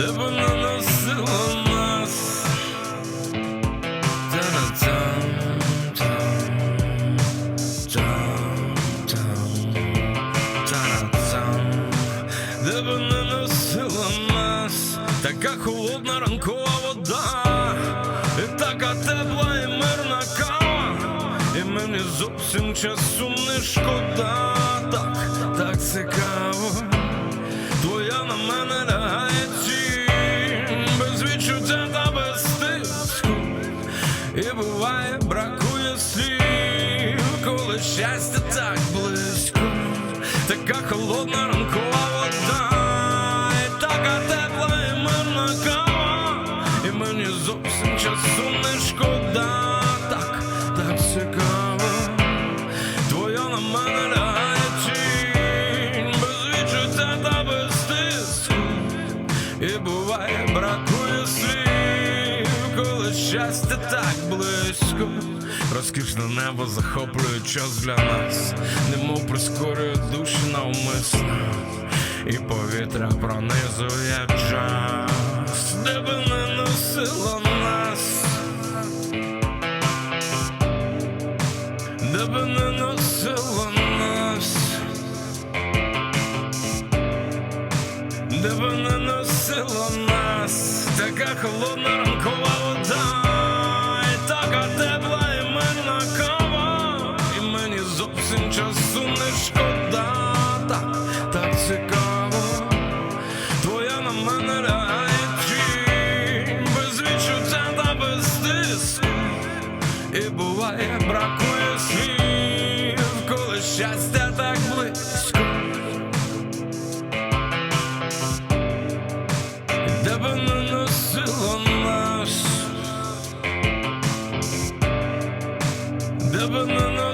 де вона носила нас. Де вона носила нас, така холодна ранкова вода, і така тепла і мирна кава, і мені зовсім часу не шкода, так, так цікаво. І буває, бракує слів, коли щастя так близько, така холодна щастя так близько. Розкішне небо захоплює час для нас, немов прискорює душі навмисно, і повітря пронизує час, де би не носило нас, де би не носило нас. де б не носило нас, така холодна ранкова буває, бракує слів, коли щастя так близько. де би не носило нас, де би не носило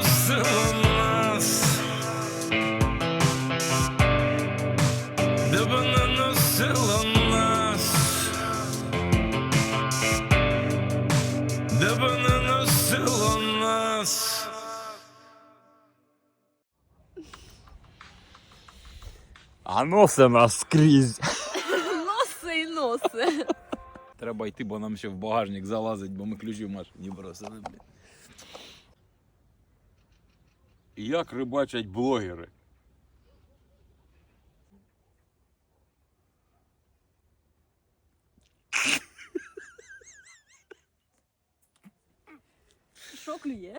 А носи нас скрізь. Носи і носи. Треба йти, бо нам ще в багажник залазить, бо ми ключі в машині бросили, блін. Як рибачать блогери? Що клює?